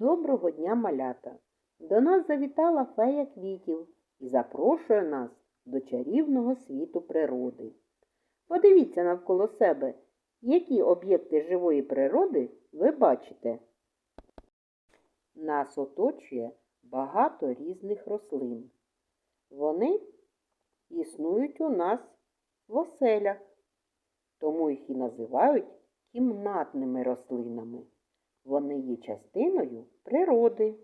Доброго дня, малята! До нас завітала фея квітів і запрошує нас до чарівного світу природи. Подивіться навколо себе, які об'єкти живої природи ви бачите. Нас оточує багато різних рослин. Вони існують у нас в оселях, тому їх і називають кімнатними рослинами. Вони є частиною природи.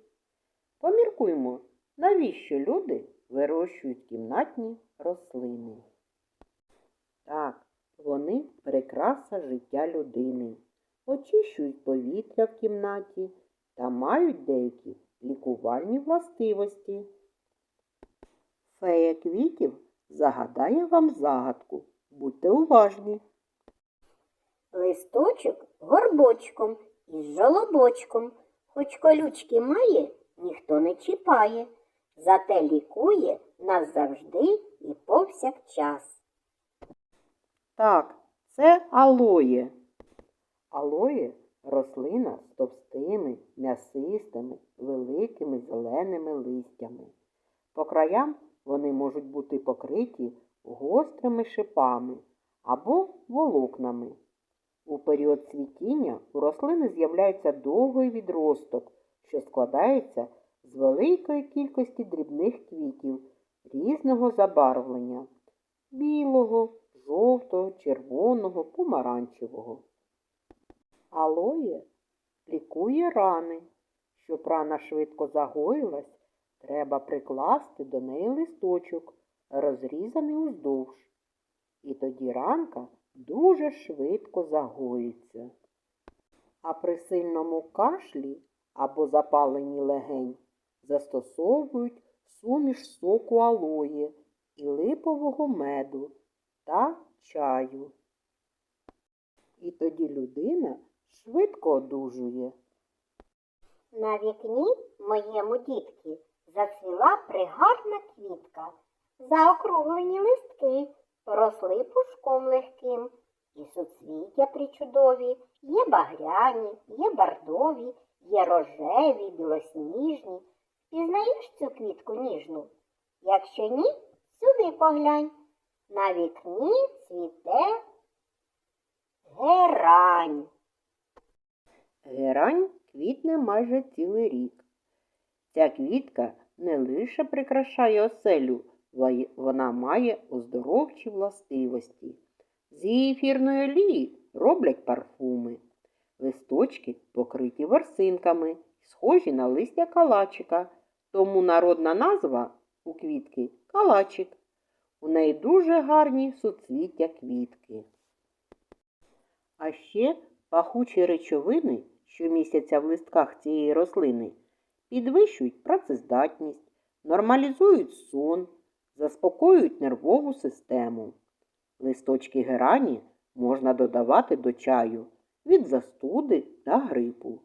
Поміркуймо, навіщо люди вирощують кімнатні рослини. Так, вони прикраса життя людини, очищують повітря в кімнаті та мають деякі лікувальні властивості. Фея квітів загадає вам загадку. Будьте уважні. Листочок горбочком із жолобочком, хоч колючки має, ніхто не чіпає, зате лікує нас завжди і повсякчас. Так, це алоє. Алоє рослина з товстими, м'ясистими, великими зеленими листями. По краям вони можуть бути покриті гострими шипами або волокнами. У період цвітіння у рослини з'являється довгий відросток, що складається з великої кількості дрібних квітів різного забарвлення білого, жовтого, червоного, помаранчевого. Алоє лікує рани. Щоб рана швидко загоїлась, треба прикласти до неї листочок, розрізаний уздовж. І тоді ранка дуже швидко загоїться. А при сильному кашлі або запаленні легень застосовують суміш соку алої і липового меду та чаю. І тоді людина швидко одужує. На вікні моєму дітки зацвіла пригарна квітка, заокруглені листки, поросли пушком легким, і суцвіття причудові, є багряні, є бардові, є рожеві, білосніжні. Пізнаєш цю квітку ніжну? Якщо ні, сюди поглянь. На вікні цвіте герань. Герань квітне майже цілий рік. Ця квітка не лише прикрашає оселю, вона має оздоровчі властивості. З ефірної олії роблять парфуми. Листочки покриті ворсинками, схожі на листя калачика, тому народна назва у квітки калачик. У неї дуже гарні суцвіття квітки. А ще пахучі речовини, що містяться в листках цієї рослини, підвищують працездатність, нормалізують сон, заспокоюють нервову систему. Листочки герані можна додавати до чаю від застуди та грипу.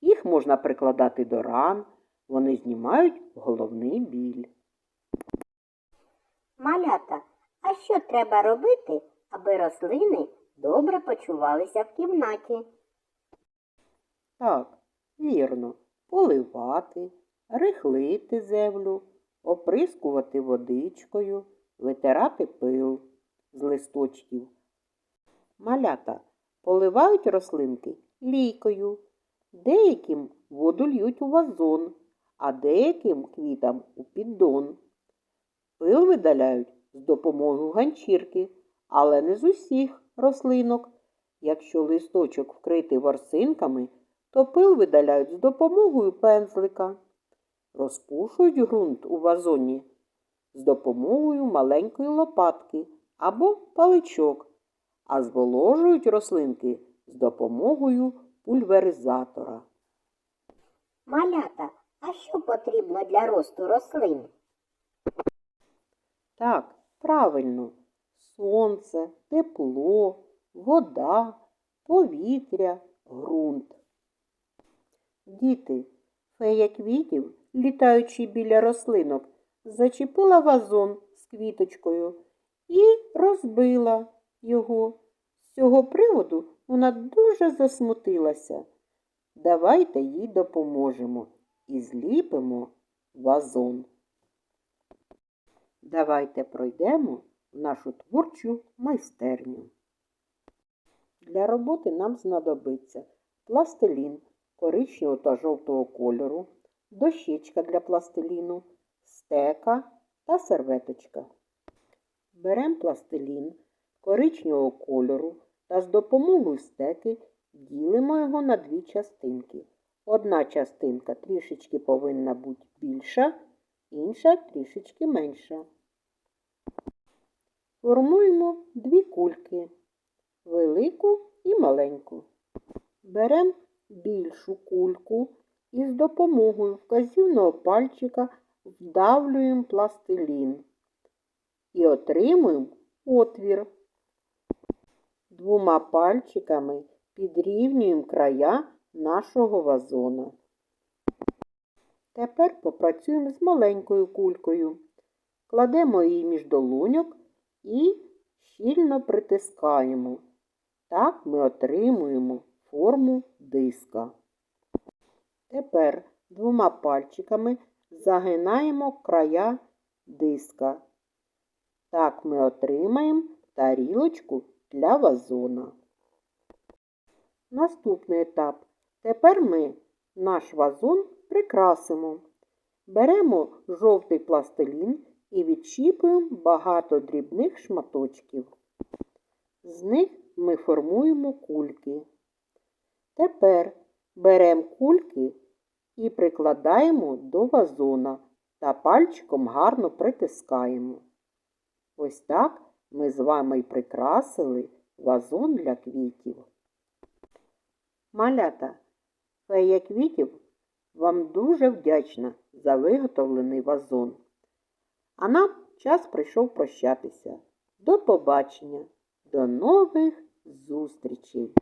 Їх можна прикладати до ран, вони знімають головний біль. Малята, а що треба робити, аби рослини добре почувалися в кімнаті? Так, вірно, поливати, рихлити землю, оприскувати водичкою, витирати пил з листочків. Малята поливають рослинки лійкою, деяким воду льють у вазон, а деяким квітам у піддон. Пил видаляють з допомогою ганчірки, але не з усіх рослинок. Якщо листочок вкритий ворсинками, то пил видаляють з допомогою пензлика. Розпушують ґрунт у вазоні з допомогою маленької лопатки або паличок, а зволожують рослинки з допомогою пульверизатора. Малята, а що потрібно для росту рослин? Так, правильно, сонце, тепло, вода, повітря, ґрунт. Діти, фея квітів, літаючи біля рослинок, зачепила вазон з квіточкою і розбила його. З цього приводу вона дуже засмутилася. Давайте їй допоможемо і зліпимо вазон. Давайте пройдемо в нашу творчу майстерню. Для роботи нам знадобиться пластилін коричневого та жовтого кольору, дощечка для пластиліну, стека та серветочка. Беремо пластилін коричневого кольору та з допомогою стеки ділимо його на дві частинки. Одна частинка трішечки повинна бути більша, інша трішечки менша. Формуємо дві кульки велику і маленьку. Беремо більшу кульку і з допомогою вказівного пальчика вдавлюємо пластилін і отримуємо отвір. Двома пальчиками підрівнюємо края нашого вазона. Тепер попрацюємо з маленькою кулькою. Кладемо її між долоньок і щільно притискаємо. Так ми отримуємо форму диска. Тепер двома пальчиками загинаємо края диска. Так ми отримаємо тарілочку для вазона. Наступний етап. Тепер ми наш вазон прикрасимо. Беремо жовтий пластилін і відчіпуємо багато дрібних шматочків. З них ми формуємо кульки. Тепер беремо кульки і прикладаємо до вазона та пальчиком гарно притискаємо. Ось так ми з вами й прикрасили вазон для квітів. Малята, фея квітів вам дуже вдячна за виготовлений вазон. А нам час прийшов прощатися. До побачення, до нових зустрічей!